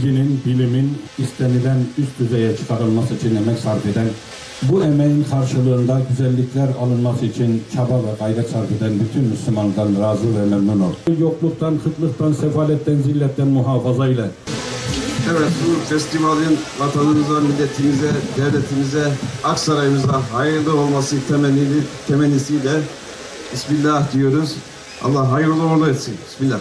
bilginin, bilimin istenilen üst düzeye çıkarılması için emek sarf eden, bu emeğin karşılığında güzellikler alınması için çaba ve gayret sarf eden bütün Müslümanlardan razı ve memnun ol. Yokluktan, kıtlıktan, sefaletten, zilletten muhafaza ile Evet bu festivalin vatanımıza, milletimize, devletimize, Aksaray'ımıza hayırlı olması temennisiyle Bismillah diyoruz. Allah hayırlı uğurlu etsin. Bismillah.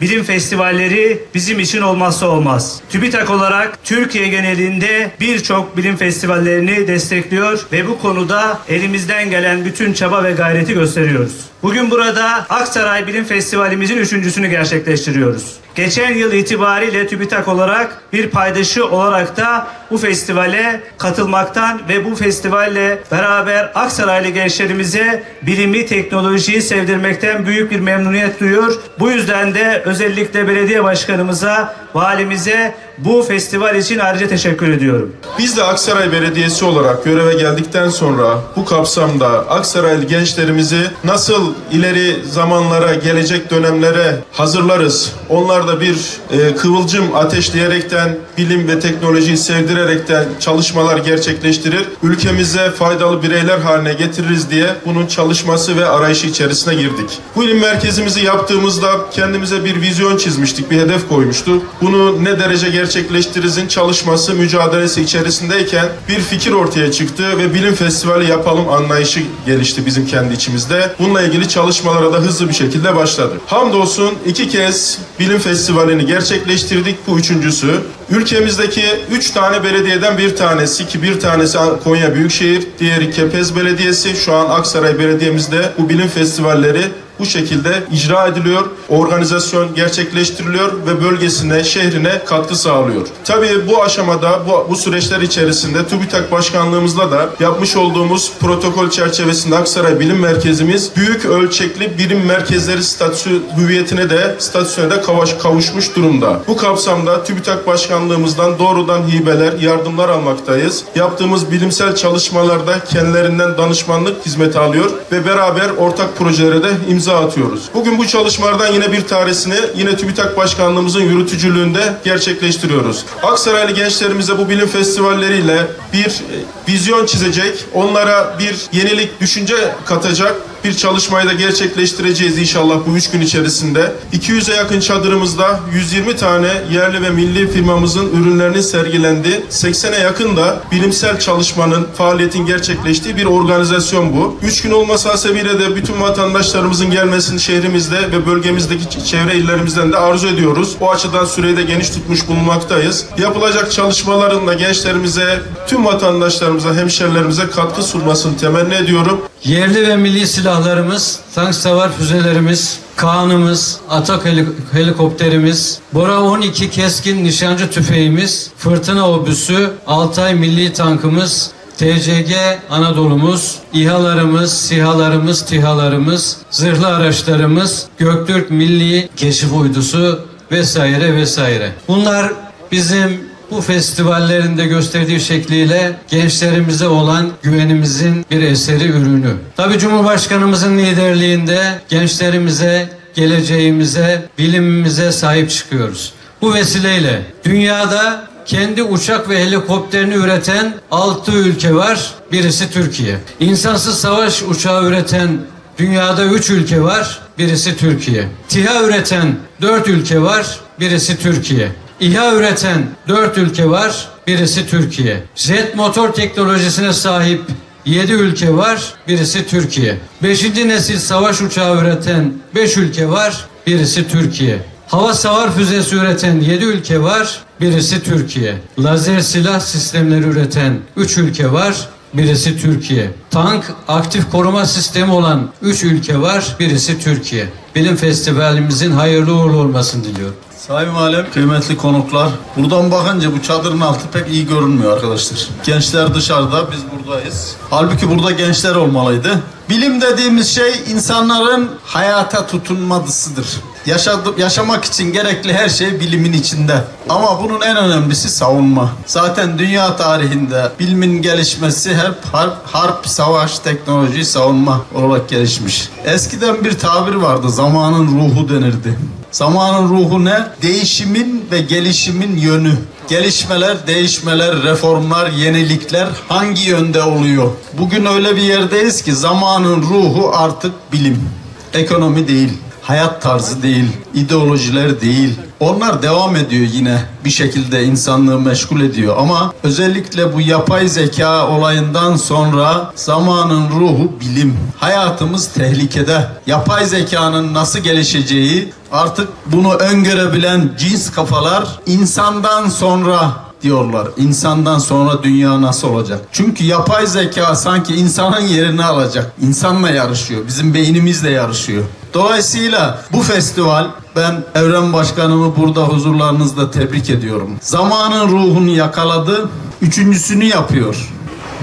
Bilim festivalleri bizim için olmazsa olmaz. TÜBİTAK olarak Türkiye genelinde birçok bilim festivallerini destekliyor ve bu konuda elimizden gelen bütün çaba ve gayreti gösteriyoruz. Bugün burada Aksaray Bilim Festivalimizin üçüncüsünü gerçekleştiriyoruz. Geçen yıl itibariyle TÜBİTAK olarak bir paydaşı olarak da bu festivale katılmaktan ve bu festivalle beraber Aksaraylı gençlerimize bilimi, teknolojiyi sevdirmekten büyük bir memnuniyet duyuyor. Bu yüzden de özellikle belediye başkanımıza, valimize bu festival için ayrıca teşekkür ediyorum. Biz de Aksaray Belediyesi olarak göreve geldikten sonra bu kapsamda Aksaraylı gençlerimizi nasıl ileri zamanlara, gelecek dönemlere hazırlarız? Onlar da bir e, kıvılcım ateşleyerekten, bilim ve teknolojiyi sevdirerekten çalışmalar gerçekleştirir. Ülkemize faydalı bireyler haline getiririz diye bunun çalışması ve arayışı içerisine girdik. Bu ilim merkezimizi yaptığımızda kendimize bir vizyon çizmiştik, bir hedef koymuştuk. Bunu ne derece gerçekleştirizin çalışması, mücadelesi içerisindeyken bir fikir ortaya çıktı ve bilim festivali yapalım anlayışı gelişti bizim kendi içimizde. Bununla ilgili çalışmalara da hızlı bir şekilde başladı. Hamdolsun iki kez bilim festivalini gerçekleştirdik. Bu üçüncüsü. Ülkemizdeki üç tane belediyeden bir tanesi ki bir tanesi Konya Büyükşehir, diğeri Kepez Belediyesi. Şu an Aksaray Belediye'mizde bu bilim festivalleri bu şekilde icra ediliyor, organizasyon gerçekleştiriliyor ve bölgesine, şehrine katkı sağlıyor. Tabii bu aşamada, bu, bu süreçler içerisinde TÜBİTAK Başkanlığımızla da yapmış olduğumuz protokol çerçevesinde Aksaray Bilim Merkezimiz büyük ölçekli bilim merkezleri statüsü hüviyetine de statüsüne de kavuş, kavuşmuş durumda. Bu kapsamda TÜBİTAK Başkanlığımızdan doğrudan hibeler, yardımlar almaktayız. Yaptığımız bilimsel çalışmalarda kendilerinden danışmanlık hizmeti alıyor ve beraber ortak projelere de imza atıyoruz. Bugün bu çalışmalardan yine bir tanesini yine TÜBİTAK Başkanlığımızın yürütücülüğünde gerçekleştiriyoruz. Aksaraylı gençlerimize bu bilim festivalleriyle bir e, vizyon çizecek, onlara bir yenilik, düşünce katacak bir çalışmayı da gerçekleştireceğiz inşallah bu üç gün içerisinde. 200'e yakın çadırımızda 120 tane yerli ve milli firmamızın ürünlerinin sergilendiği, 80'e yakın da bilimsel çalışmanın, faaliyetin gerçekleştiği bir organizasyon bu. Üç gün olması hasebiyle de bütün vatandaşlarımızın gelmesini şehrimizde ve bölgemizdeki çevre illerimizden de arzu ediyoruz. O açıdan süreyi de geniş tutmuş bulunmaktayız. Yapılacak çalışmaların da gençlerimize, tüm vatandaşlarımıza, hemşerilerimize katkı sunmasını temenni ediyorum. Yerli ve milli silahlarımız, tank savar füzelerimiz, Kaan'ımız, Atak heli- helikopterimiz, Bora 12 keskin nişancı tüfeğimiz, Fırtına obüsü, Altay milli tankımız, TCG Anadolu'muz, İHA'larımız, SİHA'larımız, TİHA'larımız, zırhlı araçlarımız, Göktürk Milli Keşif Uydusu vesaire vesaire. Bunlar bizim bu festivallerinde gösterdiği şekliyle gençlerimize olan güvenimizin bir eseri ürünü. Tabii Cumhurbaşkanımızın liderliğinde gençlerimize, geleceğimize, bilimimize sahip çıkıyoruz. Bu vesileyle dünyada kendi uçak ve helikopterini üreten 6 ülke var. Birisi Türkiye. İnsansız savaş uçağı üreten dünyada 3 ülke var. Birisi Türkiye. TİHA üreten 4 ülke var. Birisi Türkiye. İHA üreten 4 ülke var. Birisi Türkiye. Jet motor teknolojisine sahip 7 ülke var. Birisi Türkiye. 5. nesil savaş uçağı üreten 5 ülke var. Birisi Türkiye. Hava savar füzesi üreten 7 ülke var. Birisi Türkiye. Lazer silah sistemleri üreten 3 ülke var. Birisi Türkiye. Tank aktif koruma sistemi olan 3 ülke var. Birisi Türkiye. Bilim festivalimizin hayırlı uğurlu olmasını diliyorum. Sayın Valim, kıymetli konuklar. Buradan bakınca bu çadırın altı pek iyi görünmüyor arkadaşlar. Gençler dışarıda, biz buradayız. Halbuki burada gençler olmalıydı. Bilim dediğimiz şey insanların hayata tutunmadısıdır. Yaşadı, yaşamak için gerekli her şey bilimin içinde. Ama bunun en önemlisi savunma. Zaten dünya tarihinde bilimin gelişmesi hep harp, harp savaş, teknoloji, savunma olarak gelişmiş. Eskiden bir tabir vardı, zamanın ruhu denirdi. Zamanın ruhu ne? Değişimin ve gelişimin yönü. Gelişmeler, değişmeler, reformlar, yenilikler hangi yönde oluyor? Bugün öyle bir yerdeyiz ki zamanın ruhu artık bilim. Ekonomi değil, hayat tarzı değil, ideolojiler değil. Onlar devam ediyor yine bir şekilde insanlığı meşgul ediyor ama özellikle bu yapay zeka olayından sonra zamanın ruhu bilim. Hayatımız tehlikede. Yapay zekanın nasıl gelişeceği artık bunu öngörebilen cins kafalar insandan sonra diyorlar. İnsandan sonra dünya nasıl olacak? Çünkü yapay zeka sanki insanın yerini alacak. İnsanla yarışıyor. Bizim beynimizle yarışıyor. Dolayısıyla bu festival ben Evren Başkanımı burada huzurlarınızda tebrik ediyorum. Zamanın ruhunu yakaladı. Üçüncüsünü yapıyor.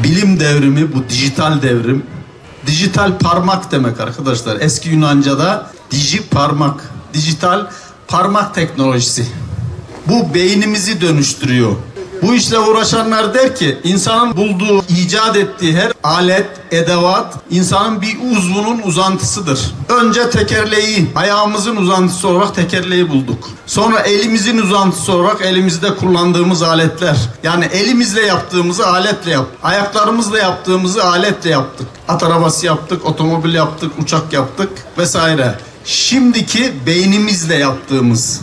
Bilim devrimi bu dijital devrim. Dijital parmak demek arkadaşlar. Eski Yunanca'da diji parmak. Dijital parmak teknolojisi. Bu beynimizi dönüştürüyor. Bu işle uğraşanlar der ki insanın bulduğu, icat ettiği her alet, edevat insanın bir uzvunun uzantısıdır. Önce tekerleği, ayağımızın uzantısı olarak tekerleği bulduk. Sonra elimizin uzantısı olarak elimizde kullandığımız aletler. Yani elimizle yaptığımızı aletle yap. Ayaklarımızla yaptığımızı aletle yaptık. At arabası yaptık, otomobil yaptık, uçak yaptık vesaire. Şimdiki beynimizle yaptığımız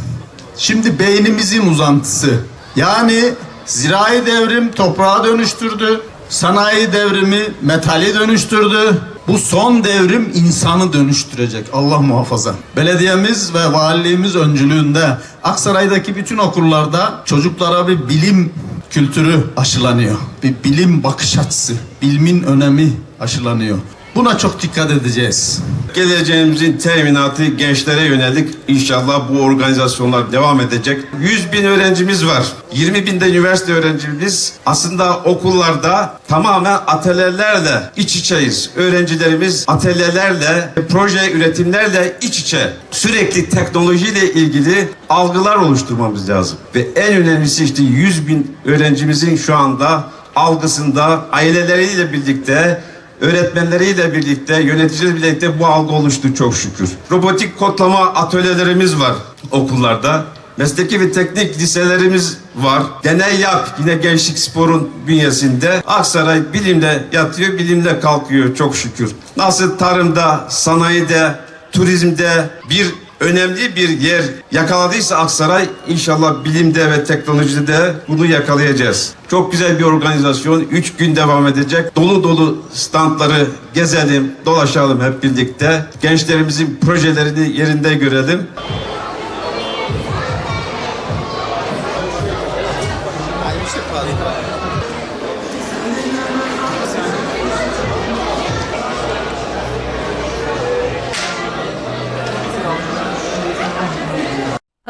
Şimdi beynimizin uzantısı. Yani zirai devrim toprağa dönüştürdü. Sanayi devrimi metali dönüştürdü. Bu son devrim insanı dönüştürecek. Allah muhafaza. Belediyemiz ve valiliğimiz öncülüğünde Aksaray'daki bütün okullarda çocuklara bir bilim kültürü aşılanıyor. Bir bilim bakış açısı, bilimin önemi aşılanıyor. Buna çok dikkat edeceğiz. Geleceğimizin teminatı gençlere yönelik inşallah bu organizasyonlar devam edecek. 100 bin öğrencimiz var. 20 binde üniversite öğrencimiz. Aslında okullarda tamamen atölyelerle iç içeyiz. Öğrencilerimiz atölyelerle, proje üretimlerle iç içe. Sürekli teknolojiyle ilgili algılar oluşturmamız lazım. Ve en önemlisi işte 100 bin öğrencimizin şu anda algısında aileleriyle birlikte öğretmenleriyle birlikte, yöneticileriyle birlikte bu algı oluştu çok şükür. Robotik kodlama atölyelerimiz var okullarda. Mesleki ve teknik liselerimiz var. Deney yap yine gençlik sporun bünyesinde. Aksaray bilimle yatıyor, bilimle kalkıyor çok şükür. Nasıl tarımda, sanayide, turizmde bir önemli bir yer yakaladıysa Aksaray inşallah bilimde ve teknolojide de bunu yakalayacağız. Çok güzel bir organizasyon. Üç gün devam edecek. Dolu dolu standları gezelim, dolaşalım hep birlikte. Gençlerimizin projelerini yerinde görelim.